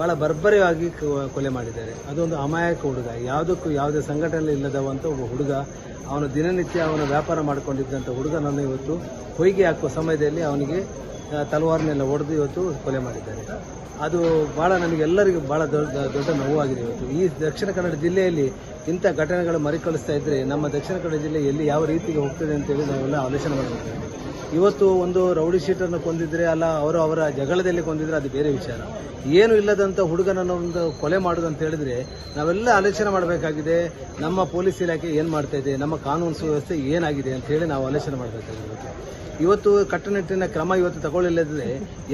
ಭಾಳ ಬರ್ಬರಿಯಾಗಿ ಕ- ಕೊಲೆ ಮಾಡಿದ್ದಾರೆ. ಅದೊಂದು ಅಮಾಯಕ ಹುಡುಗ. ಯಾವುದಕ್ಕೂ ಯಾವುದೇ ಸಂಘಟನೆ ಇಲ್ಲದವಂಥ ಒಬ್ಬ ಹುಡುಗ, ಅವನು ದಿನನಿತ್ಯ ಅವನು ವ್ಯಾಪಾರ ಮಾಡಿಕೊಂಡಿದ್ದಂಥ ಹುಡುಗನನ್ನು ಇವತ್ತು ಹೊಯ್ಗೆ ಹಾಕುವ ಸಮಯದಲ್ಲಿ ಅವನಿಗೆ ತಲವಾರನೆಲ್ಲ ಹೊಡೆದು ಇವತ್ತು ಕೊಲೆ ಮಾಡಿದ್ದಾರೆ. ಅದು ಭಾಳ ನಮಗೆಲ್ಲರಿಗೂ ಭಾಳ ದೊಡ್ಡ ದೊಡ್ಡ ನೋವಾಗಿದೆ ಇವತ್ತು. ಈ ದಕ್ಷಿಣ ಕನ್ನಡ ಜಿಲ್ಲೆಯಲ್ಲಿ ಇಂಥ ಘಟನೆಗಳು ಮರಿಕಳಿಸ್ತಾ ಇದ್ದರೆ ನಮ್ಮ ದಕ್ಷಿಣ ಕನ್ನಡ ಜಿಲ್ಲೆ ಎಲ್ಲಿ ಯಾವ ರೀತಿಗೆ ಹೋಗ್ತದೆ ಅಂತೇಳಿ ನಾವೆಲ್ಲ ಆಲೋಚನೆ ಮಾಡಬೇಕು. ಇವತ್ತು ಒಂದು ರೌಡಿ ಶೀಟರ್ನ ಕೊಂದಿದ್ರೆ ಅಲ್ಲ, ಅವರು ಅವರ ಜಗಳದಲ್ಲಿ ಕೊಂದಿದ್ರೆ ಅದು ಬೇರೆ ವಿಚಾರ. ಏನು ಇಲ್ಲದಂಥ ಹುಡುಗನನ್ನು ಒಂದು ಕೊಲೆ ಮಾಡೋದು ಅಂತ ಹೇಳಿದ್ರೆ ನಾವೆಲ್ಲ ಆಲೋಚನೆ ಮಾಡಬೇಕಾಗಿದೆ, ನಮ್ಮ ಪೊಲೀಸ್ ಇಲಾಖೆ ಏನು ಮಾಡ್ತಾ ಇದೆ, ನಮ್ಮ ಕಾನೂನು ಸುವ್ಯವಸ್ಥೆ ಏನಾಗಿದೆ ಅಂತ ಹೇಳಿ ನಾವು ಆಲೋಚನೆ ಮಾಡಬೇಕಾಗಿದೆ ಇವತ್ತು. ಇವತ್ತು ಕಟ್ಟುನಿಟ್ಟಿನ ಕ್ರಮ ಇವತ್ತು ತಗೊಳ್ಳಿಲ್ಲದ್ರೆ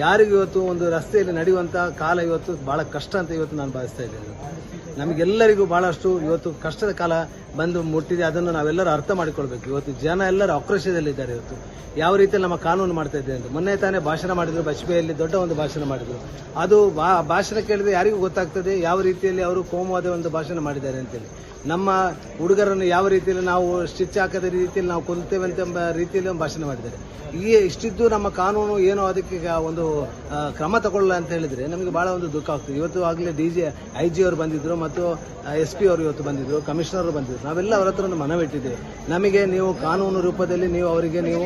ಯಾರಿಗೂ ಇವತ್ತು ಒಂದು ರಸ್ತೆಯಲ್ಲಿ ನಡೆಯುವಂಥ ಕಾಲ ಇವತ್ತು ಬಹಳ ಕಷ್ಟ ಅಂತ ಇವತ್ತು ನಾನು ಭಾವಿಸ್ತಾ ಇದ್ದೇನೆ. ನಮಗೆಲ್ಲರಿಗೂ ಬಹಳಷ್ಟು ಇವತ್ತು ಕಷ್ಟದ ಕಾಲ ಬಂದು ಮುಟ್ಟಿದೆ. ಅದನ್ನು ನಾವೆಲ್ಲರೂ ಅರ್ಥ ಮಾಡಿಕೊಳ್ಬೇಕು. ಇವತ್ತು ಜನ ಎಲ್ಲರೂ ಆಕ್ರೋಶದಲ್ಲಿದ್ದಾರೆ ಇವತ್ತು. ಯಾವ ರೀತಿಯಲ್ಲಿ ನಮ್ಮ ಕಾನೂನು ಮಾಡ್ತಾ ಇದ್ದೇವೆ ಅಂತ. ಮೊನ್ನೆ ತಾನೇ ಭಾಷಣ ಮಾಡಿದ್ರು ಬಜ್ಪೆಯಲ್ಲಿ ದೊಡ್ಡ ಒಂದು ಭಾಷಣ ಮಾಡಿದ್ರು. ಅದು ಭಾಷಣ ಕೇಳಿದ್ರೆ ಯಾರಿಗೂ ಗೊತ್ತಾಗ್ತದೆ ಯಾವ ರೀತಿಯಲ್ಲಿ ಅವರು ಕೋಮವಾದ ಒಂದು ಭಾಷಣ ಮಾಡಿದ್ದಾರೆ ಅಂತೇಳಿ. ನಮ್ಮ ಹುಡುಗರನ್ನು ಯಾವ ರೀತಿಯಲ್ಲಿ ನಾವು ಸ್ಟಿಚ್ ಹಾಕದ ರೀತಿಯಲ್ಲಿ ನಾವು ಕೊಲ್ತೇವೆ ಅಂತ ಎಂಬ ರೀತಿಯಲ್ಲಿ ಭಾಷಣ ಮಾಡಿದ್ದಾರೆ. ಈ ಇಷ್ಟಿದ್ದು ನಮ್ಮ ಕಾನೂನು ಏನೋ ಅದಕ್ಕೆ ಒಂದು ಕ್ರಮ ತಗೊಳ್ಳಲ್ಲ ಅಂತ ಹೇಳಿದರೆ ನಮಗೆ ಭಾಳ ಒಂದು ದುಃಖ ಆಗ್ತದೆ. ಇವತ್ತು ಆಗಲೇ ಡಿ ಜಿ, ಐ ಜಿ ಅವರು ಬಂದಿದ್ದರು ಮತ್ತು ಎಸ್ ಪಿ ಅವರು ಇವತ್ತು ಬಂದಿದ್ದರು ಕಮಿಷನರ್ ಬಂದಿದ್ದರು ನಾವೆಲ್ಲ ಅವರ ಹತ್ರ ಒಂದು ಮನವಿಟ್ಟಿದ್ದೇವೆ ನಮಗೆ ನೀವು ಕಾನೂನು ರೂಪದಲ್ಲಿ ನೀವು ಅವರಿಗೆ ನೀವು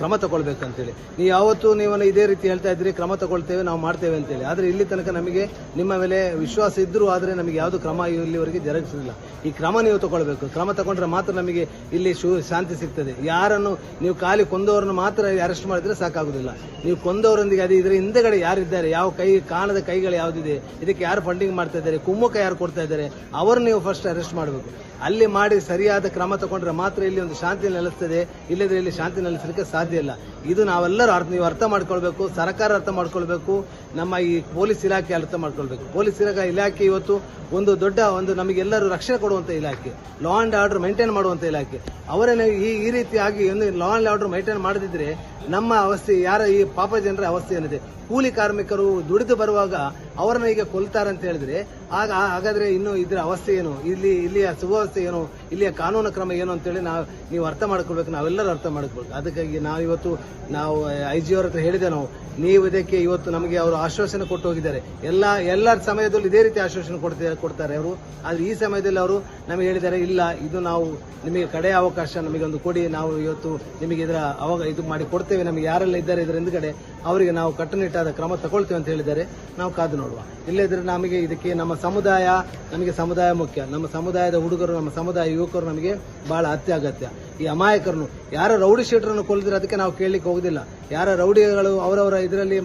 ಕ್ರಮ ತಗೊಳ್ಬೇಕು ಅಂತೇಳಿ ಕ್ರಮ ತಗೊಳ್ಬೇಕಂತೇಳಿ ನೀವು ಯಾವತ್ತು ನೀವು ಇದೇ ರೀತಿ ಹೇಳ್ತಾ ಇದ್ರಿ, ಕ್ರಮ ತಗೊಳ್ತೇವೆ, ನಾವು ಮಾಡ್ತೇವೆ ಅಂತೇಳಿ ಆದರೆ ಇಲ್ಲಿ ತನಕ ನಮಗೆ ನಿಮ್ಮ ಮೇಲೆ ವಿಶ್ವಾಸ ಇದ್ದರೂ ಆದರೆ ನಮಗೆ ಯಾವುದು ಕ್ರಮ ಇಲ್ಲಿವರೆಗೆ ಜರುಗಿಸಲಿಲ್ಲ ಈ ಕ್ರಮ ನೀವು ತಗೊಳ್ಬೇಕು. ಕ್ರಮ ತಗೊಂಡ್ರೆ ಮಾತ್ರ ನಮಗೆ ಇಲ್ಲಿ ಶಾಂತಿ ಸಿಗ್ತದೆ. ಯಾರನ್ನು ನೀವು ಖಾಲಿ ಕೊಂದವರನ್ನು ಮಾತ್ರ ಅರೆಸ್ಟ್ ಮಾಡಿದ್ರೆ ಸಾಕಾಗುದಿಲ್ಲ. ನೀವು ಕೊಂದವರೊಂದಿಗೆ ಅದೇ ಇದರ ಹಿಂದೆಗಡೆ ಯಾರಿದ್ದಾರೆ? ಯಾವ ಕೈ, ಕಾಣದ ಕೈಗಳು ಯಾವುದಿದೆ? ಇದಕ್ಕೆ ಯಾರು ಫಂಡಿಂಗ್ ಮಾಡ್ತಾ ಇದ್ದಾರೆ? ಕುಮ್ಮುಖ ಯಾರು ಕೊಡ್ತಾ ಇದ್ದಾರೆ? ಅವರು ನೀವು ಫಸ್ಟ್ ಅರೆಸ್ಟ್ ಮಾಡಬೇಕು. ಅಲ್ಲಿ ಮಾಡಿ ಸರಿಯಾದ ಕ್ರಮ ತಗೊಂಡ್ರೆ ಮಾತ್ರ ಇಲ್ಲಿ ಒಂದು ಶಾಂತಿ ನೆಲೆಸ್ತದೆ ಇಲ್ಲದ್ರೆ ಇಲ್ಲಿ ಶಾಂತಿ ನೆಲೆಸಲಿಕ್ಕೆ ಸಾಧ್ಯ ಇಲ್ಲ. ಇದು ನಾವೆಲ್ಲರೂ ಅರ್ಥ ನೀವು ಅರ್ಥ ಮಾಡ್ಕೊಳ್ಬೇಕು, ಸರ್ಕಾರ ಅರ್ಥ ಮಾಡ್ಕೊಳ್ಬೇಕು, ನಮ್ಮ ಈ ಪೊಲೀಸ್ ಇಲಾಖೆ ಅರ್ಥ ಮಾಡ್ಕೊಳ್ಬೇಕು. ಪೊಲೀಸ್ ಇಲಾಖೆ ಇಲಾಖೆ ಇವತ್ತು ಒಂದು ದೊಡ್ಡ ಒಂದು ನಮಗೆಲ್ಲರೂ ರಕ್ಷಣೆ ಕೊಡುವಂತ ಇಲಾಖೆ ಲಾ ಅಂಡ್ ಆರ್ಡರ್ ಮೇಂಟೈನ್ ಮಾಡುವಂತ ಇಲಾಖೆ. ಅವರೇ ಈ ಈ ರೀತಿಯಾಗಿ ಒಂದು ಲಾ ಅಂಡ್ ಆರ್ಡರ್ ಮೇಂಟೈನ್ ಮಾಡದಿದ್ರೆ ನಮ್ಮ ಅವಸ್ಥೆ ಯಾರ ಈ ಪಾಪ ಜನರ ಅವಸ್ಥೆ ಏನಿದೆ? ಕೂಲಿ ಕಾರ್ಮಿಕರು ದುಡಿದು ಬರುವಾಗ ಅವರನ್ನ ಈಗ ಕೊಲ್ತಾರಂತ ಹೇಳಿದ್ರೆ, ಆಗ ಹಾಗಾದ್ರೆ ಇನ್ನು ಇದರ ಅವಸ್ಥೆ ಏನು? ಇಲ್ಲಿ ಇಲ್ಲಿಯ ಸುವ್ಯವಸ್ಥೆ ಏನು? ಇಲ್ಲಿಯ ಕಾನೂನು ಕ್ರಮ ಏನು ಅಂತೇಳಿ ನಾವು ನೀವು ಅರ್ಥ ಮಾಡ್ಕೊಳ್ಬೇಕು, ನಾವೆಲ್ಲರೂ ಅರ್ಥ ಮಾಡ್ಕೊಳ್ಬೇಕು. ಅದಕ್ಕಾಗಿ ನಾವು ಇವತ್ತು ನಾವು ಐ ಜಿ ಅವ್ರ ಹತ್ರ ಹೇಳಿದೆ ನಾವು. ನೀವು ಇದಕ್ಕೆ ಇವತ್ತು ನಮಗೆ ಅವರು ಆಶ್ವಾಸನೆ ಕೊಟ್ಟು ಹೋಗಿದ್ದಾರೆ. ಎಲ್ಲ ಎಲ್ಲ ಸಮಯದಲ್ಲೂ ಇದೇ ರೀತಿ ಆಶ್ವಾಸನೆ ಕೊಡ್ತಾರೆ ಕೊಡ್ತಾರೆ ಅವರು. ಆದರೆ ಈ ಸಮಯದಲ್ಲಿ ಅವರು ನಮಗೆ ಹೇಳಿದ್ದಾರೆ, ಇಲ್ಲ, ಇದು ನಾವು ನಿಮಗೆ ಕಡೆಯ ಅವಕಾಶ ನಮಗೆ ಒಂದು ಕೊಡಿ, ನಾವು ಇವತ್ತು ನಿಮಗೆ ಇದರ ಅವಾಗ ಇದು ಮಾಡಿ ಕೊಡ್ತೇವೆ. ನಮಗೆ ಯಾರೆಲ್ಲ ಇದ್ದಾರೆ ಇದರ ಹಿಂದ್ಗಡೆ, ಅವರಿಗೆ ನಾವು ಕಟ್ಟುನಿಟ್ಟಾದ ಕ್ರಮ ತಗೊಳ್ತೇವೆ ಅಂತ ಹೇಳಿದ್ದಾರೆ. ನಾವು ಕಾದು ನೋಡುವ. ಇಲ್ಲದಿದ್ರೆ ನಮಗೆ ಇದಕ್ಕೆ ನಮ್ಮ ಸಮುದಾಯ ನಮಗೆ ಸಮುದಾಯ ಮುಖ್ಯ. ನಮ್ಮ ಸಮುದಾಯದ ಹುಡುಗರು, ನಮ್ಮ ಸಮುದಾಯ ಯುವಕರು ನಮಗೆ ಬಹಳ ಅತ್ಯಗತ್ಯ. ಈ ಅಮಾಯಕರನ್ನು, ಯಾರ ರೌಡಿ ಶೀಟರನ್ನು ಕೊಲ್ಲಿದ್ರೆ ಅದಕ್ಕೆ ನಾವು ಕೇಳಲಿಕ್ಕೆ ಹೋಗುದಿಲ್ಲ. ಯಾರ ರೌಡಿಗಳು ಅವರವರ ಇದರಲ್ಲಿ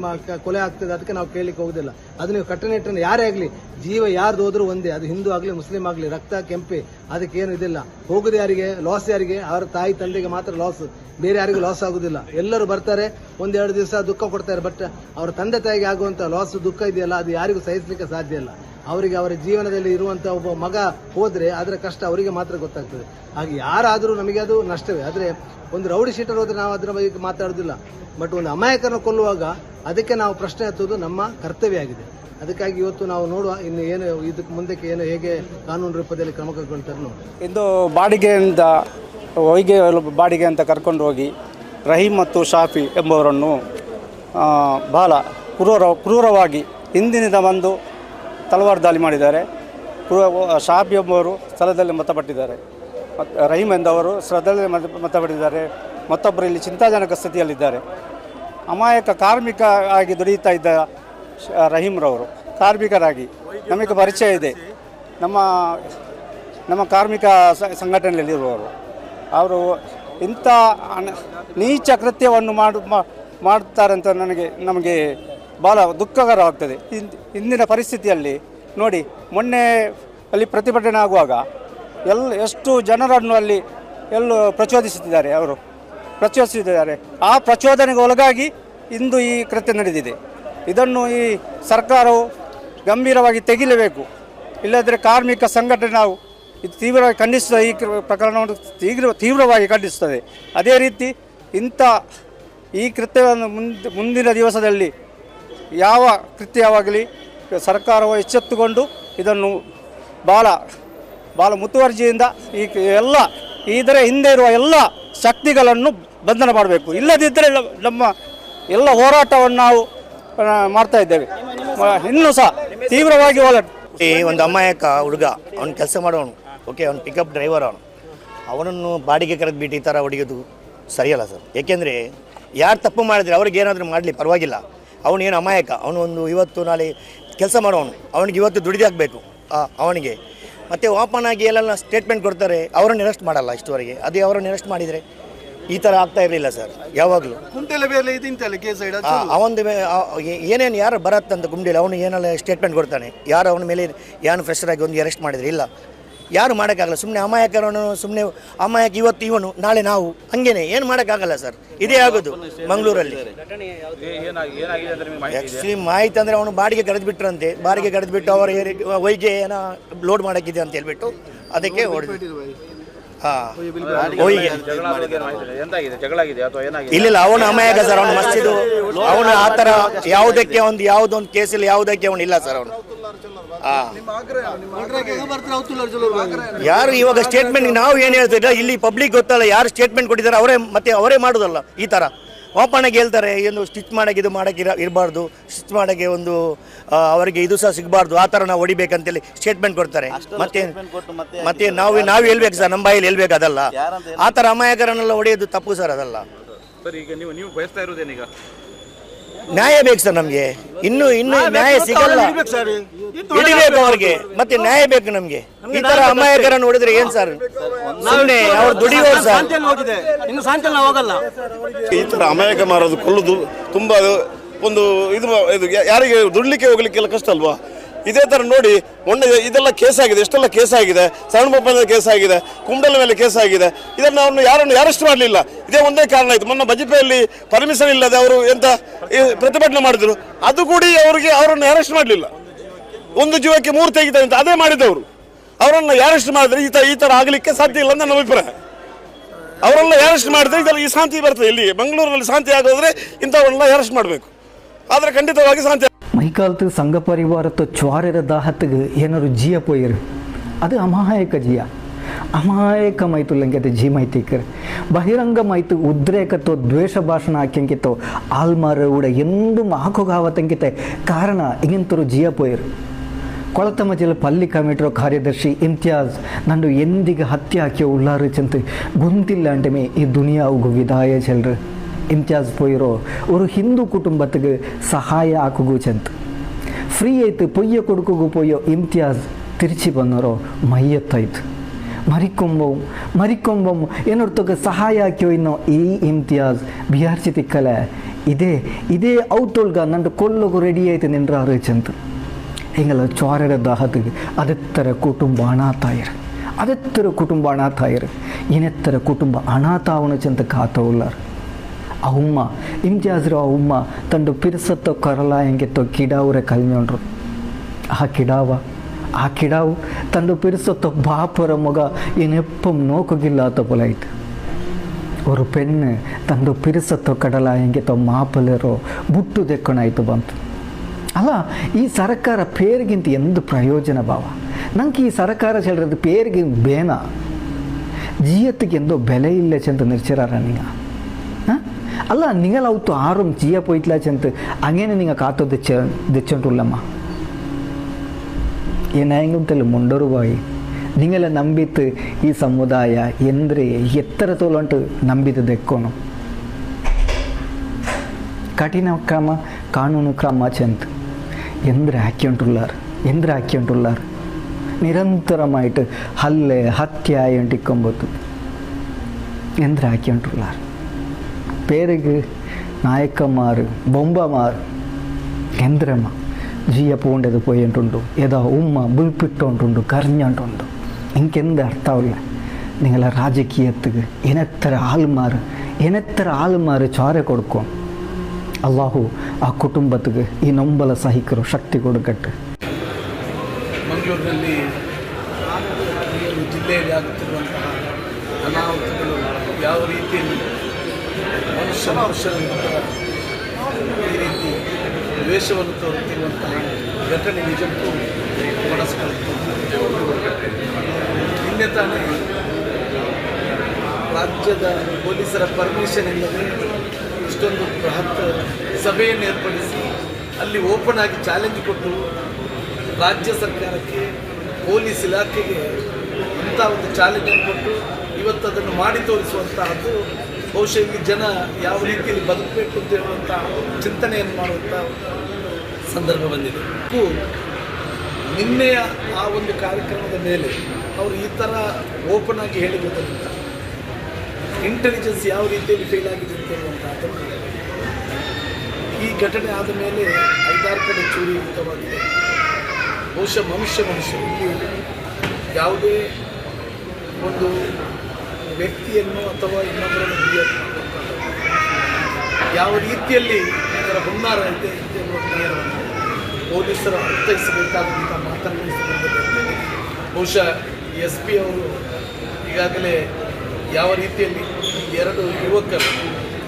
ಕೊಲೆ ಆಗ್ತದೆ ಅದಕ್ಕೆ ನಾವು ಕೇಳಲಿಕ್ಕೆ ಹೋಗುದಿಲ್ಲ. ಅದು ನೀವು ಕಟ್ಟುನಿಟ್ಟನ್ನು ಯಾರೇ ಆಗಲಿ, ಜೀವ ಯಾರ್ದು ಹೋದ್ರೂ ಒಂದೇ, ಅದು ಹಿಂದೂ ಆಗಲಿ, ಮುಸ್ಲಿಂ ಆಗಲಿ, ರಕ್ತ, ಕೆಂಪೆ ಅದಕ್ಕೆ ಏನು ಇದಿಲ್ಲ. ಹೋಗುದು ಯಾರಿಗೆ ಲಾಸ್ ಯಾರಿಗೆ, ಅವರ ತಾಯಿ ತಂದೆಗೆ ಮಾತ್ರ ಲಾಸ್ ಬೇರೆ ಯಾರಿಗೂ ಲಾಸ್ ಆಗುದಿಲ್ಲ. ಎಲ್ಲರೂ ಬರ್ತಾರೆ, ಒಂದೆರಡು ದಿವಸ ದುಃಖ ಕೊಡ್ತಾರೆ ಬಟ್ ಅವರ ತಂದೆ ತಾಯಿಗೆ ಆಗುವಂತ ಲಾಸ್ ದುಃಖ ಇದೆಯಲ್ಲ, ಅದು ಯಾರಿಗೂ ಸಹಿಸಲಿಕ್ಕೆ ಸಾಧ್ಯ ಇಲ್ಲ. ಅವರಿಗೆ ಅವರ ಜೀವನದಲ್ಲಿ ಇರುವಂತ ಒಬ್ಬ ಮಗ ಹೋದ್ರೆ ಅದರ ಕಷ್ಟ ಅವರಿಗೆ ಮಾತ್ರ ಗೊತ್ತಾಗ್ತದೆ. ಹಾಗೆ ಯಾರಾದರೂ ನಮಗೆ ಅದು ನಷ್ಟವೇ. ಆದರೆ ಒಂದು ರೌಡಿ ಶೀಟರ್ ಹೋದ್ರೆ ನಾವು ಅದರ ಬಗ್ಗೆ ಮಾತಾಡೋದಿಲ್ಲ. ಬಟ್ ಒಂದು ಅಮಾಯಕರನ್ನು ಕೊಲ್ಲುವಾಗ ಅದಕ್ಕೆ ನಾವು ಪ್ರಶ್ನೆ ಎತ್ತುವುದು ನಮ್ಮ ಕರ್ತವ್ಯ ಆಗಿದೆ. ಅದಕ್ಕಾಗಿ ಇವತ್ತು ನಾವು ನೋಡುವ ಇನ್ನು ಏನು ಇದಕ್ಕೆ ಮುಂದಕ್ಕೆ ಏನು ಹೇಗೆ ಕಾನೂನು ರೂಪದಲ್ಲಿ ಕ್ರಮ ಕೈಗೊಳ್ತಾರೆ ನೋಡಿ. ಇಂದು ಬಾಡಿಗೆಯಿಂದ, ಹೊಯ್ಗೆ ಬಾಡಿಗೆ ಅಂತ ಕರ್ಕೊಂಡು ಹೋಗಿ ರಹೀಮ್ ಮತ್ತು ಶಾಫಿ ಎಂಬವರನ್ನು ಬಹಳ ಕ್ರೂರ, ಕ್ರೂರವಾಗಿ ಹಿಂದಿನಿಂದ ಬಂದು ತಲವಾರು ದಾಳಿ ಮಾಡಿದ್ದಾರೆ. ಶಾಬ್ ಎಂಬುವರು ಸ್ಥಳದಲ್ಲಿ ಮೃತಪಟ್ಟಿದ್ದಾರೆ. ಮತ್ತು ರಹೀಮ್ ಎಂದವರು ಸ್ಥಳದಲ್ಲಿ ಮತ, ಮೃತಪಟ್ಟಿದ್ದಾರೆ. ಮತ್ತೊಬ್ಬರು ಇಲ್ಲಿ ಚಿಂತಾಜನಕ ಸ್ಥಿತಿಯಲ್ಲಿದ್ದಾರೆ. ಅಮಾಯಕ ಕಾರ್ಮಿಕ ಆಗಿ ದುಡಿಯುತ್ತಾ ಇದ್ದ ರಹೀಮ್ರವರು ಕಾರ್ಮಿಕರಾಗಿ ನಮಗೆ ಪರಿಚಯ ಇದೆ. ನಮ್ಮ ನಮ್ಮ ಕಾರ್ಮಿಕ ಸಂಘಟನೆಯಲ್ಲಿರುವವರು ಅವರು ಇಂಥ ನೀಚ ಕೃತ್ಯವನ್ನು ಮಾಡು ಮಾಡುತ್ತಾರೆ ಅಂತ ನನಗೆ, ನಮಗೆ ಭಾಳ ದುಃಖಕರವಾಗ್ತದೆ. ಇಂದ್- ಇಂದಿನ ಪರಿಸ್ಥಿತಿಯಲ್ಲಿ ನೋಡಿ, ಮೊನ್ನೆ ಅಲ್ಲಿ ಪ್ರತಿಭಟನೆ ಆಗುವಾಗ ಎಲ್ಲ ಎಷ್ಟು ಜನರನ್ನು ಅಲ್ಲಿ ಎಲ್ಲೂ ಪ್ರಚೋದಿಸುತ್ತಿದ್ದಾರೆ ಅವರು. ಪ್ರಚೋದಿಸುತ್ತಿದ್ದಾರೆ ಆ ಪ್ರಚೋದನೆಗೆ ಒಳಗಾಗಿ ಇಂದು ಈ ಕೃತ್ಯ ನಡೆದಿದೆ. ಇದನ್ನು ಈ ಸರ್ಕಾರವು ಗಂಭೀರವಾಗಿ ತೆಗಿಲೇಬೇಕು. ಇಲ್ಲದ್ರೆ ಕಾರ್ಮಿಕ ಸಂಘಟನೆ ನಾವು ಇದು ತೀವ್ರವಾಗಿ ಖಂಡಿಸುತ್ತದೆ ಈ ಪ್ರಕರಣವನ್ನು ತೀವ್ರ ತೀವ್ರವಾಗಿ ಖಂಡಿಸುತ್ತದೆ. ಅದೇ ರೀತಿ ಇಂಥ ಈ ಕೃತ್ಯವನ್ನು ಮುಂದೆ, ಮುಂದಿನ ದಿವಸದಲ್ಲಿ ಯಾವ ಕೃತ್ಯವಾಗಲಿ ಸರ್ಕಾರವು ಎಚ್ಚೆತ್ತುಕೊಂಡು ಇದನ್ನು ಭಾಳ ಭಾಳ ಮುತುವರ್ಜಿಯಿಂದ ಈ ಎಲ್ಲ ಇದರ ಹಿಂದೆ ಇರುವ ಎಲ್ಲ ಶಕ್ತಿಗಳನ್ನು ಬಂಧನ ಮಾಡಬೇಕು. ಇಲ್ಲದಿದ್ದರೆ ನಮ್ಮ ಎಲ್ಲ ಹೋರಾಟವನ್ನು ನಾವು ಮಾಡ್ತಾ ಇದ್ದೇವೆ. ಇನ್ನೂ ಸಹ ತೀವ್ರವಾಗಿ ಹೋರಾಟ. ಈ ಒಂದು ಅಮ್ಮಾಯಕ ಹುಡುಗ, ಅವ್ನು ಕೆಲಸ ಮಾಡೋನು ಓಕೆ, ಅವ್ನು ಪಿಕಪ್ ಡ್ರೈವರ್ ಅವನು. ಅವನನ್ನು ಬಾಡಿಗೆ ಕರೆದು ಬಿಟ್ಟು ಈ ಥರ ಹೊಡೆಯೋದು ಸರಿಯಲ್ಲ ಸರ್. ಏಕೆಂದರೆ ಯಾರು ತಪ್ಪು ಮಾಡಿದರೆ ಅವ್ರಿಗೆ ಏನಾದರೂ ಮಾಡಲಿ, ಪರವಾಗಿಲ್ಲ. ಅವನೇನು ಅಮಾಯಕ ಅವನು ಒಂದು ಇವತ್ತು ನಾಳೆ ಕೆಲಸ ಮಾಡೋನು ಅವನಿಗೆ ಇವತ್ತು ದುಡಿದಾಗಬೇಕು ಅವನಿಗೆ. ಮತ್ತು ಓಪನ್ ಆಗಿ ಎಲ್ಲ ಸ್ಟೇಟ್ಮೆಂಟ್ ಕೊಡ್ತಾರೆ ಅವರನ್ನು ಅರೆಸ್ಟ್ ಮಾಡಲ್ಲ ಇಷ್ಟುವರೆಗೆ. ಅದೇ ಅವರನ್ನು ಅರೆಸ್ಟ್ ಮಾಡಿದರೆ ಈ ಥರ ಆಗ್ತಾ ಇರಲಿಲ್ಲ ಸರ್ ಯಾವಾಗಲೂ. ಅವನದು ಏನೇನು ಯಾರು ಬರತ್ತಂತ ಗುಂಡಿಲ್ಲ ಅವನು ಏನೆಲ್ಲ ಸ್ಟೇಟ್ಮೆಂಟ್ ಕೊಡ್ತಾನೆ. ಯಾರು ಅವನ ಮೇಲೆ ಏನು ಫ್ರೆಶರ್ ಆಗಿ ಒಂದು ಅರೆಸ್ಟ್ ಮಾಡಿದ್ರೆ ಇಲ್ಲ. ಯಾರು ಮಾಡೋಕ್ಕಾಗಲ್ಲ. ಸುಮ್ಮನೆ ಅಮಾಯಕರನ್ನು ಸುಮ್ಮನೆ ಅಮಾಯಕ ಇವತ್ತು ಇವನು ನಾಳೆ ನಾವು. ಹಂಗೇನೆ ಏನು ಮಾಡೋಕ್ಕಾಗಲ್ಲ ಸರ್. ಇದೇ ಆಗೋದು ಮಂಗಳೂರಲ್ಲಿ. ಆ್ಯಕ್ಚುಲಿ ಮಾಹಿತಿ ಅಂದರೆ ಅವನು ಬಾಡಿಗೆ ಕರೆದು ಬಿಟ್ರಂತೆ ಬಾಡಿಗೆ ಕರೆದು ಬಿಟ್ಟು ಅವರ ವೈಗೆ ಏನೋ ಲೋಡ್ ಮಾಡೋಕ್ಕಿದೆ ಅಂತ ಹೇಳ್ಬಿಟ್ಟು ಅದಕ್ಕೆ ಹೊಡೆದು ಇಲ್ಲ ಅವನು ಅಮಾಯಕ ಸರ್ ಅವನು ಮಸ್ತಿದು ಅವನು ಆ ಥರ ಯಾವುದಕ್ಕೆ ಒಂದು ಯಾವುದೊಂದು ಕೇಸಲ್ಲಿ ಯಾವುದಕ್ಕೆ ಅವನು ಇಲ್ಲ ಸರ್ ಅವನು. ಯಾರು ಇವಾಗ ಸ್ಟೇಟ್ಮೆಂಟ್ ನಾವು ಏನು ಹೇಳ್ತಿಲ್ಲ ಇಲ್ಲಿ ಪಬ್ಲಿಕ್ ಗೊತ್ತಲ್ಲ ಯಾರು ಸ್ಟೇಟ್ಮೆಂಟ್ ಕೊಟ್ಟಿದ್ದಾರೆ ಅವರೇ ಮತ್ತೆ ಅವರೇ ಮಾಡೋದಲ್ಲ ಈ ಥರ ಓಪನ್ ಆಗಿ ಹೇಳ್ತಾರೆ ಏನು ಸ್ಟಿಚ್ ಮಾಡೋಕ್ಕೆ ಇದು ಮಾಡೋಕ್ಕೆ ಇರ ಇರಬಾರ್ದು ಸ್ಟಿಚ್ ಮಾಡೋಕ್ಕೆ ಒಂದು ಅವರಿಗೆ ಇದು ಸಹ ಸಿಗಬಾರ್ದು ಆ ಥರ ನಾವು ಹೊಡಿಬೇಕಂತೇಳಿ ಸ್ಟೇಟ್ಮೆಂಟ್ ಕೊಡ್ತಾರೆ. ಮತ್ತೆ ಮತ್ತೆ ನಾವು ನಾವು ಹೇಳ್ಬೇಕು ಸರ್ ನಮ್ಮ ಬಾಯಲ್ಲಿ ಹೇಳ್ಬೇಕು ಅದಲ್ಲ. ಆ ಥರ ಅಮಾಯಕರನ್ನೆಲ್ಲ ಹೊಡೆಯೋದು ತಪ್ಪು ಸರ್ ಅದಲ್ಲ. ಸರ್ ಈಗ ನೀವು ನೀವು ಬಯಸ್ತಾ ಇರೋದೇನೀಗ? ನ್ಯಾಯ ಬೇಕು ಸರ್ ನಮಗೆ. ಇನ್ನು ಇನ್ನು ನ್ಯಾಯ ಸಿಗಲ್ಲ. ಇಡಬೇಕು ಅವ್ರಿಗೆ. ಮತ್ತೆ ನ್ಯಾಯ ಬೇಕು ನಮಗೆ. ಈ ತರ ಅಮಾಯಕರ ನೋಡಿದ್ರೆ ಏನ್ ಸರ್? ಸುಮ್ಮನೆ ಅವ್ರು ದುಡಿಯೋರು ಸರ್. ಇನ್ನು ಸಾಯಂಕಾಲ ಹೋಗಲ್ಲ. ಈ ತರ ಅಮಾಯಕ ಮಾರೋದು ಕೊಲ್ಲುದು ತುಂಬಾ ಒಂದು ಇದು ಇದು ಯಾರಿಗೆ ದುಡ್ಲಿಕ್ಕೆ ಹೋಗ್ಲಿಕ್ಕೆಲ್ಲ ಕಷ್ಟ ಅಲ್ವಾ? ಇದೇ ಥರ ನೋಡಿ ಮೊನ್ನೆ ಇದೆಲ್ಲ ಕೇಸ್ ಆಗಿದೆ, ಎಷ್ಟೆಲ್ಲ ಕೇಸ್ ಆಗಿದೆ ಸಣ್ಣ ಕೇಸಾಗಿದೆ ಕೇಸ್ ಆಗಿದೆ ಕುಂಬಳ ಮೇಲೆ ಕೇಸ್ ಆಗಿದೆ ಇದನ್ನು ಅವ್ರನ್ನ ಯಾರನ್ನು ಯಾರಷ್ಟು ಮಾಡಲಿಲ್ಲ. ಇದೇ ಒಂದೇ ಕಾರಣ ಆಯಿತು. ಮೊನ್ನೆ ಬಜೆಟ್ನಲ್ಲಿ ಪರ್ಮಿಷನ್ ಇಲ್ಲದೆ ಅವರು ಎಂತ ಪ್ರತಿಭಟನೆ ಮಾಡಿದ್ರು. ಅದು ಕೂಡ ಅವರಿಗೆ ಅವರನ್ನು ಅರೆಸ್ಟ್ ಮಾಡಲಿಲ್ಲ. ಒಂದು ಜೀವಕ್ಕೆ ಮೂರು ತೆಗಿತಾರೆ ಅಂತ ಅದೇ ಮಾಡಿದವರು. ಅವರನ್ನು ಯಾರೆಸ್ಟ್ ಮಾಡಿದ್ರೆ ಈ ಈ ಥರ ಆಗಲಿಕ್ಕೆ ಸಾಧ್ಯ ಇಲ್ಲ ಅಂತ ನನ್ನ ಅಭಿಪ್ರಾಯ. ಅವರೆಲ್ಲ ಅರೆಸ್ಟ್ ಮಾಡಿದ್ರೆ ಇದೆಲ್ಲ ಈ ಶಾಂತಿ ಬರ್ತದೆ ಇಲ್ಲಿ. ಬೆಂಗಳೂರಿನಲ್ಲಿ ಶಾಂತಿ ಆಗೋದ್ರೆ ಇಂಥವ್ರನ್ನೆಲ್ಲ ಅರೆಸ್ಟ್ ಮಾಡಬೇಕು? ಆದರೆ ಖಂಡಿತವಾಗಿ ಶಾಂತಿ ಮೈಕಾಲ್ತು ಸಂಘ ಪರಿವಾರತ್ತು ಚ್ವಾರದ ದಾಹತ್ತಿಗೆ ಏನಾರು ಜೀಯ ಪೋಯರು. ಅದು ಅಮಾಯಕ ಜೀಯ. ಅಮಾಯಕ ಮೈತು ಲಂಗೆತೆ ಜೀ ಮೈತಿಕರ್ ಬಹಿರಂಗ ಮೈತು ಉದ್ರೇಕತ್ತೋ, ದ್ವೇಷ ಭಾಷಣ ಹಾಕ್ಯಂಕಿತ್ತೋ ಆಲ್ಮಾರ ಉಡ ಎಂದು ಮಾಕೋಗಾವತ್ತಂಕಿತೆ ಕಾರಣ ಇಂಗಿಂತರು ಜೀಯ ಪೋಯರು. ಕೊಳತಮ್ಮ ಜಿಲ್ಲೆ ಪಲ್ಲಿ ಕಮಿಟ್ರೋ ಕಾರ್ಯದರ್ಶಿ ಇಮ್ತಿಯಾಜ್, ನಂದು ಎಂದಿಗೆ ಹತ್ಯೆ ಹಾಕಿ ಉಳ್ಳಾರು ಚಂತ. ಗುಂತಿಲ್ಲ ಅಂಟಮೆ, ಈ ದುನಿಯಾವು ವಿದಾಯ ಚೆಲ್ರು ಇಮ್ತಿಯಾಜ್ ಪೊಯ್ರೋ ಅವರು ಹಿಂದೂ ಕುಟುಂಬಕ್ಕೆ ಸಹಾಯ ಆಕುಗೂಚಂತ ಫ್ರೀ ಆಯ್ತು ಪೊಯ್ಯ ಕೊಡುಕುಗು ಪೊಯ್ಯೋ ಇಮ್ತಿಯಾಜ್ ತಿರುಚಿ ಬಂದರೋ ಮೈಯತ್ತಾಯ್ತು ಮರಿಕೊಂಬವು ಮರಿಕೊಂಬವು ಏನೊಡ್ತಕ್ಕೆ ಸಹಾಯ ಆಕ್ಯೋಯ್ನೋ ಈ ಇಮ್ತಿಯಾಜ್ ಬಿಹಾರ್ಚಿ ತಿಕ್ಕಲ ಇದೇ ಇದೇ ಔತೋಳ್ಗ ನಂಡು ಕೊಲ್ಲೋಗು ರೆಡಿ ಆಯ್ತು ನಿಂಡ್ರ ಆರೋಚಂತ எங்களை சோரட தாகத்துக்கு அதத்தர குடும்ப அனாத்தாயிரு அதத்தர குடும்ப அனாத்தாயிரு இனத்தர குடும்ப அனாத்தாவனு சேர்ந்து காத்த உள்ளார் ಆ ಉಮ್ಮ ಇಂತಿಯಾಜ್ರು ಆ ಉಮ್ಮ ತಂಡು ಪಿರ್ಸತ್ತ ಕೊರಲ ಹೆಂಗೆತ್ತೋ ಕಿಡಾವ್ರೆ ಕಲ್ನೊಂಡ್ರು ಆ ಕಿಡಾವ, ಆ ಕಿಡಾವು ತಂಡು ಪಿರ್ಸತ್ತ ಬಾಪರ ಮಗ ಏನೆಪ್ಪಂ ನೋಕುಗಿಲ್ಲ ಆತ ಅವರು ಪೆಣ್ಣು ತಂದು தண்டு ಕಡಲ ಹೆಂಗೆ ತೋ ಮಾಪಲೆರೋ ಬುಟ್ಟು ದೆಕ್ಕಣಾಯ್ತು ಬಂತು. ಅಲ್ಲ, ಈ ಸರಕಾರ ಪೇರಿಗಿಂತ ಎಂದು ಪ್ರಯೋಜನ ಭಾವ? ನಂಗೆ ಈ ಸರಕಾರ ಹೇಳ್ರದ್ದು ಪೇರಿಗೆ ಬೇನ? ಜೀಯತ್ತಿಗೆ ಎಂದೋ ಬೆಲೆ ಇಲ್ಲ ಚಂದ ನಿರ್ಚರಾರ ನೀವು ಅಲ್ಲ ನಿಂಗಳವತ್ತು ಆರು ಜಿಯ ಪೋಯ್ತಲಾ ಚಂತ അങ്ങനെ നിങ്ങൾ ಕಾತೋ ದೆಚ್ಚ ದೆಚ್ಚುಂಟುಲ್ಲಮ್ಮ ಏನಾಯಂಗುಂತಲು ಮುಂಡರು ಬಾಯಿ നിങ്ങളെ നമ്പിത്ത് ഈ സമുദായ എന്തിയെ എത്രത്തോളം നമ്പിത് ദെക്കണം കഠിന ക്രമ കാനൂನು ಕ್ರಮ ചെന്ത്. എന്തിനാക്കിയിട്ടുള്ളാർ എന്തിനാക്കിയിട്ടുള്ളാർ നിരന്തരമായിട്ട് ഹല്ല് ഹത്യ ആയിട്ടിക്കുമ്പോൾ എന്തിനാക്കിയിട്ടുള്ളാർ ಆಯಂಟಿಕ್ಕೊಂಬತ್ತು ಎಂದ್ರೆ ಹಾಕ್ಯಂಟುಲ್ಲಾರ್ പേരുക്ക് നായക്കന്മാർ ബൊമ്പമാർ എന്തിരമ്മ ജിയ പോണ്ടത് പോയിട്ടുണ്ടു ഏതോ ഉമ്മ ബുൾപ്പിട്ടോണ്ടുണ്ടു കരഞ്ഞോണ്ടുണ്ടു എനിക്കെന്ത് അർത്ഥമില്ല നിങ്ങളെ ರಾಜಕೀಯತ್ತಿಗೆ ಏನೆತ್ತರ ಆಲ್ಮಾರು ಏನೆತ್ತರ ಆಲ್ಮಾರು ಚಾರೆ ಕೊಡ್ಕೊ ಅಲ್ಲಾಹು ಆ ಕುಟುಂಬತ್ತಿಗೆ ಈ ನೊಂಬಲ ಸಹಿಕರು ಶಕ್ತಿ ಕೊಡುಕಟ್ಟು ಮಂಗಳೂರಿನಲ್ಲಿ ಈ ಒಂದು ಜಿಲ್ಲೆಯಲ್ಲಿ ಆಗುತ್ತಿರುವಂತಹ ಅನಾಹುತಗಳು ಯಾವ ರೀತಿಯಲ್ಲಿ ಮನುಷ್ಯ ಮನುಷ್ಯನ ವಿರುದ್ಧ ಈ ರೀತಿ ದ್ವೇಷವನ್ನು ತೋರುತ್ತಿರುವಂತಹ ಘಟನೆ ನಿಜಕ್ಕೂ ಮನಸ್ಸು ನಿನ್ನೆ ತಾನೇ ರಾಜ್ಯದ ಪೊಲೀಸರ ಪರ್ಮಿಷನ್ ಇಲ್ಲದೆ ಇಷ್ಟೊಂದು ಬೃಹತ್ ಸಭೆಯನ್ನು ಏರ್ಪಡಿಸಿ ಅಲ್ಲಿ ಓಪನ್ ಆಗಿ ಚಾಲೆಂಜ್ ಕೊಟ್ಟು ರಾಜ್ಯ ಸರ್ಕಾರಕ್ಕೆ, ಪೊಲೀಸ್ ಇಲಾಖೆಗೆ ಇಂಥ ಒಂದು ಚಾಲೆಂಜನ್ನು ಕೊಟ್ಟು ಇವತ್ತು ಅದನ್ನು ಮಾಡಿ ತೋರಿಸುವಂತಹದ್ದು ಬಹುಶಃ ಇಲ್ಲಿ ಜನ ಯಾವ ರೀತಿಯಲ್ಲಿ ಬದುಕಬೇಕು ಅಂತ ಹೇಳುವಂಥ ಚಿಂತನೆಯನ್ನು ಮಾಡುವಂಥ ಸಂದರ್ಭ ಬಂದಿದೆ. ನಿನ್ನೆಯ ಆ ಒಂದು ಕಾರ್ಯಕ್ರಮದ ಮೇಲೆ ಅವರು ಈ ಥರ ಓಪನ್ ಆಗಿ ಹೇಳಿದ್ದರಿಂದ ಇಂಟೆಲಿಜೆನ್ಸ್ ಯಾವ ರೀತಿಯಲ್ಲಿ ಫೇಲ್ ಆಗಿದೆ ಅಂತ ಹೇಳುವಂಥ ಈ ಘಟನೆ ಆದ ಮೇಲೆ ಐದಾರು ಕಡೆ ಚೂರಿಯುತವಾಗಿದೆ ಬಹುಶಃ ಮನುಷ್ಯ ಮನುಷ್ಯ ಇಲ್ಲಿ ಯಾವುದೇ ಒಂದು ವ್ಯಕ್ತಿಯನ್ನು ಅಥವಾ ಇನ್ನೊಬ್ಬರನ್ನು ಯಾವ ರೀತಿಯಲ್ಲಿ ಅದರ ಹುನ್ನಾರ ಇದೆ ಹೇಳುವಂಥ ಪೊಲೀಸರು ಅರ್ಥೈಸಬೇಕಾದಂಥ ಮಾತನ್ನು ಬಹುಶಃ ಎಸ್ ಪಿ ಅವರು ಈಗಾಗಲೇ ಯಾವ ರೀತಿಯಲ್ಲಿ ಎರಡು ಯುವಕರು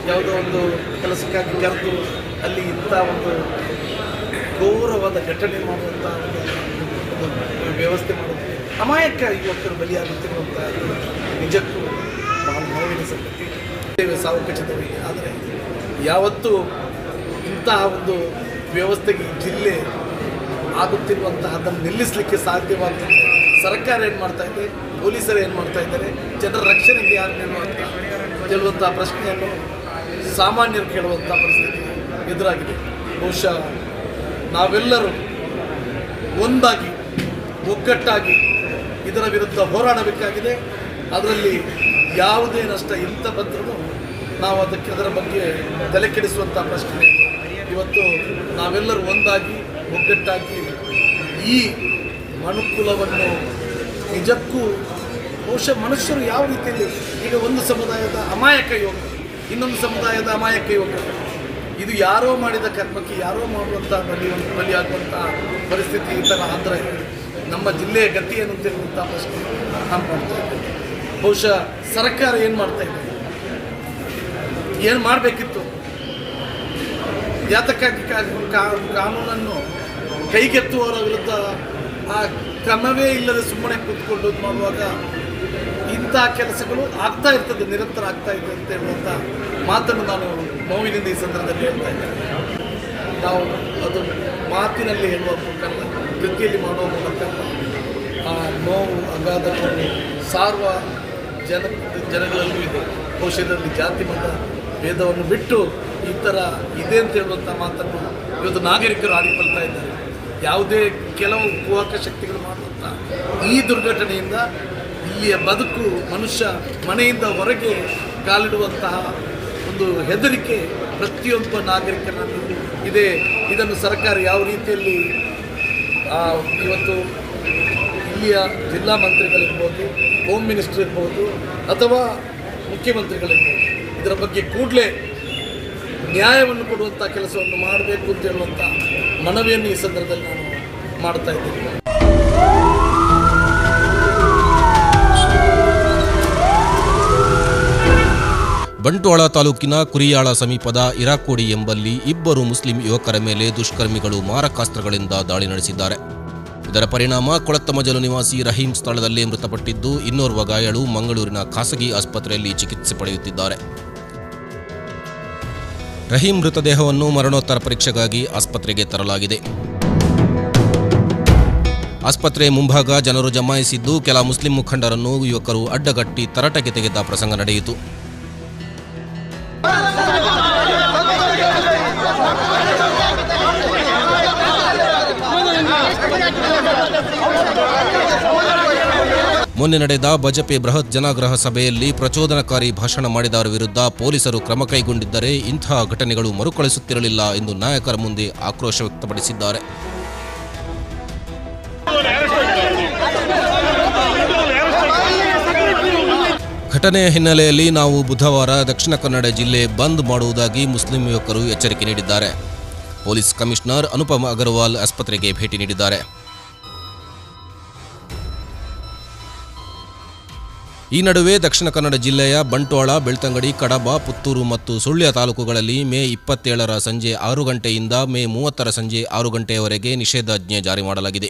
ಯಾವುದೋ ಒಂದು ಕೆಲಸಕ್ಕಾಗಿ ಕರೆದು ಅಲ್ಲಿ ಇಂಥ ಒಂದು ಘೋರವಾದ ಘಟನೆ ಮಾಡುವಂಥ ಒಂದು ವ್ಯವಸ್ಥೆ ಮಾಡುತ್ತೆ ಅಮಾಯಕ ಯುವಕರು ಬಲಿಯಾಗುತ್ತಿರುವಂಥ ನಿಜಕ್ಕೂ ಸಂಗತಿ ಸೇವೆ ಖಚಿತವಿದೆ ಆದರೆ ಯಾವತ್ತೂ ಇಂತಹ ಒಂದು ವ್ಯವಸ್ಥೆಗೆ ಜಿಲ್ಲೆ ಆಗುತ್ತಿರುವಂತಹ ಅದನ್ನು ನಿಲ್ಲಿಸಲಿಕ್ಕೆ ಸಾಧ್ಯವಾಗ್ತದೆ ಸರ್ಕಾರ ಏನು ಮಾಡ್ತಾ ಇದೆ? ಪೊಲೀಸರು ಏನು ಮಾಡ್ತಾ ಇದ್ದಾರೆ? ಜನರ ರಕ್ಷಣೆಗೆ ಯಾರು ನಿಲ್ಲುವಂಥ ಕೇಳುವಂಥ ಪ್ರಶ್ನೆಯನ್ನು ಸಾಮಾನ್ಯರು ಕೇಳುವಂಥ ಪರಿಸ್ಥಿತಿ ಎದುರಾಗಿದೆ. ಬಹುಶಃ ನಾವೆಲ್ಲರೂ ಒಂದಾಗಿ, ಒಗ್ಗಟ್ಟಾಗಿ ಇದರ ವಿರುದ್ಧ ಹೋರಾಡಬೇಕಾಗಿದೆ. ಅದರಲ್ಲಿ ಯಾವುದೇ ನಷ್ಟ ಎಂತ ಬಂದರೂ ನಾವು ಅದಕ್ಕೆ ಅದರ ಬಗ್ಗೆ ತಲೆ ಕೆಡಿಸುವಂಥ ಪ್ರಶ್ನೆ. ಇವತ್ತು ನಾವೆಲ್ಲರೂ ಒಂದಾಗಿ, ಒಗ್ಗಟ್ಟಾಗಿ ಈ ಮನುಕುಲವನ್ನು ನಿಜಕ್ಕೂ ಬಹುಶಃ ಮನುಷ್ಯರು ಯಾವ ರೀತಿಯಲ್ಲಿ ಈಗ ಒಂದು ಸಮುದಾಯದ ಅಮಾಯಕ ಯೋಗ, ಇನ್ನೊಂದು ಸಮುದಾಯದ ಅಮಾಯಕ ಯೋಗ ಇದು ಯಾರೋ ಮಾಡಿದ ಕರ್ಮಕ್ಕೆ ಯಾರೋ ಮಾಡುವಂಥ ಬಲಿ ಬಲಿಯಾಗುವಂಥ ಪರಿಸ್ಥಿತಿ ಈ ಥರ ಆದರೆ ನಮ್ಮ ಜಿಲ್ಲೆಯ ಗತಿ ಏನು ಅಂತ ಪ್ರಶ್ನೆ ನಾನು ಮಾಡ್ತಾ ಬಹುಶಃ ಸರ್ಕಾರ ಏನು ಮಾಡ್ತಾ ಇದೆ? ಏನು ಮಾಡಬೇಕಿತ್ತು? ಯಾತಕ್ಕಾಗಿ ಕಾನೂನನ್ನು ಕೈಗೆತ್ತುವವರ ವಿರುದ್ಧ ಆ ಕ್ರಮವೇ ಇಲ್ಲದೆ ಸುಮ್ಮನೆ ಕೂತ್ಕೊಂಡು ಮಾಡುವಾಗ ಇಂಥ ಕೆಲಸಗಳು ಆಗ್ತಾ ಇರ್ತದೆ, ನಿರಂತರ ಆಗ್ತಾ ಇದೆ ಅಂತ ಹೇಳುವಂಥ ಮಾತನ್ನು ನಾನು ನೋವಿನಿಂದ ಈ ಸಂದರ್ಭದಲ್ಲಿ ಹೇಳ್ತಾ ಇದ್ದೇನೆ. ನಾವು ಅದು ಮಾತಿನಲ್ಲಿ ಹೇಳುವ ಮೂಲಕ ಕೃತಿಯಲ್ಲಿ ಮಾಡುವ ಮೂಲಕ ಆ ನೋವು, ಅಗಾಧವನ್ನು ಸಾರುವ ಜನ ಜನಗಳಲ್ಲೂ ಇದೆ. ಭವಿಷ್ಯದಲ್ಲಿ ಜಾತಿ, ಮತ, ಭೇದವನ್ನು ಬಿಟ್ಟು ಈ ಥರ ಇದೆ ಅಂತ ಹೇಳುವಂಥ ಮಾತನ್ನು ಇವತ್ತು ನಾಗರಿಕರು ಆಡಿಕೊಳ್ತಾ ಇದ್ದಾರೆ. ಯಾವುದೇ ಕೆಲವು ಕುಹಕ ಶಕ್ತಿಗಳು ಮಾಡುವಂಥ ಈ ದುರ್ಘಟನೆಯಿಂದ, ಇಲ್ಲಿಯ ಬದುಕು ಮನುಷ್ಯ ಮನೆಯಿಂದ ಹೊರಗೆ ಕಾಲಿಡುವಂತಹ ಒಂದು ಹೆದರಿಕೆ ಪ್ರತಿಯೊಬ್ಬ ನಾಗರಿಕರಲ್ಲಿ ಇದೆ. ಇದನ್ನು ಸರ್ಕಾರ ಯಾವ ರೀತಿಯಲ್ಲಿ ಇವತ್ತು ಇಲ್ಲಿಯ ಜಿಲ್ಲಾ ಮಂತ್ರಿಗಳಿರ್ಬೋದು ಹೋಮ್ ಮಿನಿಸ್ಟರ್ ಇರ್ಬೋದು ಅಥವಾ ಮುಖ್ಯಮಂತ್ರಿಗಳಿರ್ಬೋದು, ಇದರ ಬಗ್ಗೆ ಕೂಡಲೇ ನ್ಯಾಯವನ್ನು ಕೊಡುವಂಥ ಕೆಲಸವನ್ನು ಮಾಡಬೇಕು ಅಂತ ಹೇಳುವಂಥ ಮನವಿಯನ್ನು ಈ ಸಂದರ್ಭದಲ್ಲಿ ನಾನು ಮಾಡ್ತಾ ಇದ್ದೀನಿ. ಬಂಟ್ವಾಳ ತಾಲೂಕಿನ ಕುರಿಯಾಳ ಸಮೀಪದ ಇರಾಕೋಡಿ ಎಂಬಲ್ಲಿ ಇಬ್ಬರು ಮುಸ್ಲಿಂ ಯುವಕರ ಮೇಲೆ ದುಷ್ಕರ್ಮಿಗಳು ಮಾರಕಾಸ್ತ್ರಗಳಿಂದ ದಾಳಿ ನಡೆಸಿದ್ದಾರೆ. ಇದರ ಪರಿಣಾಮ ಕೊಳತ್ತಮಜಲು ನಿವಾಸಿ ರಹೀಂ ಸ್ಥಳದಲ್ಲೇ ಮೃತಪಟ್ಟಿದ್ದು, ಇನ್ನೋರ್ವ ಗಾಯಾಳು ಮಂಗಳೂರಿನ ಖಾಸಗಿ ಆಸ್ಪತ್ರೆಯಲ್ಲಿ ಚಿಕಿತ್ಸೆ ಪಡೆಯುತ್ತಿದ್ದಾರೆ. ರಹೀಂ ಮೃತದೇಹವನ್ನು ಮರಣೋತ್ತರ ಪರೀಕ್ಷೆಗಾಗಿ ಆಸ್ಪತ್ರೆಗೆ ತರಲಾಗಿದೆ. ಆಸ್ಪತ್ರೆ ಮುಂಭಾಗ ಜನರು ಜಮಾಯಿಸಿದ್ದು, ಕೆಲ ಮುಸ್ಲಿಂ ಮುಖಂಡರನ್ನು ಯುವಕರು ಅಡ್ಡಗಟ್ಟಿ ತರಾಟೆಗೆ ತೆಗೆದ ಪ್ರಸಂಗ ನಡೆಯಿತು. ಮೊನ್ನೆ ನಡೆದ ಬಜಪೆ ಬೃಹತ್ ಜನಾಗ್ರಹ ಸಭೆಯಲ್ಲಿ ಪ್ರಚೋದನಕಾರಿ ಭಾಷಣ ಮಾಡಿದವರ ವಿರುದ್ಧ ಪೊಲೀಸರು ಕ್ರಮ ಕೈಗೊಂಡಿದ್ದರೆ ಇಂತಹ ಘಟನೆಗಳು ಮರುಕಳಿಸುತ್ತಿರಲಿಲ್ಲ ಎಂದು ನಾಯಕರ ಮುಂದೆ ಆಕ್ರೋಶ ವ್ಯಕ್ತಪಡಿಸಿದ್ದಾರೆ. ಘಟನೆಯ ಹಿನ್ನೆಲೆಯಲ್ಲಿ ನಾವು ಬುಧವಾರ ದಕ್ಷಿಣ ಕನ್ನಡ ಜಿಲ್ಲೆ ಬಂದ್ ಮಾಡುವುದಾಗಿ ಮುಸ್ಲಿಂ ಯುವಕರು ಎಚ್ಚರಿಕೆ ನೀಡಿದ್ದಾರೆ. ಪೊಲೀಸ್ ಕಮಿಷನರ್ ಅನುಪಮ ಅಗರ್ವಾಲ್ ಆಸ್ಪತ್ರೆಗೆ ಭೇಟಿ ನೀಡಿದ್ದಾರೆ. ಈ ನಡುವೆ ದಕ್ಷಿಣ ಕನ್ನಡ ಜಿಲ್ಲೆಯ ಬಂಟ್ವಾಳ, ಬೆಳ್ತಂಗಡಿ, ಕಡಬ, ಪುತ್ತೂರು ಮತ್ತು ಸುಳ್ಯ ತಾಲೂಕುಗಳಲ್ಲಿ ಮೇ ಇಪ್ಪತ್ತೇಳರ ಸಂಜೆ ಆರು ಗಂಟೆಯಿಂದ ಮೇ ಮೂವತ್ತರ ಸಂಜೆ ಆರು ಗಂಟೆಯವರೆಗೆ ನಿಷೇಧಾಜ್ಞೆ ಜಾರಿ ಮಾಡಲಾಗಿದೆ.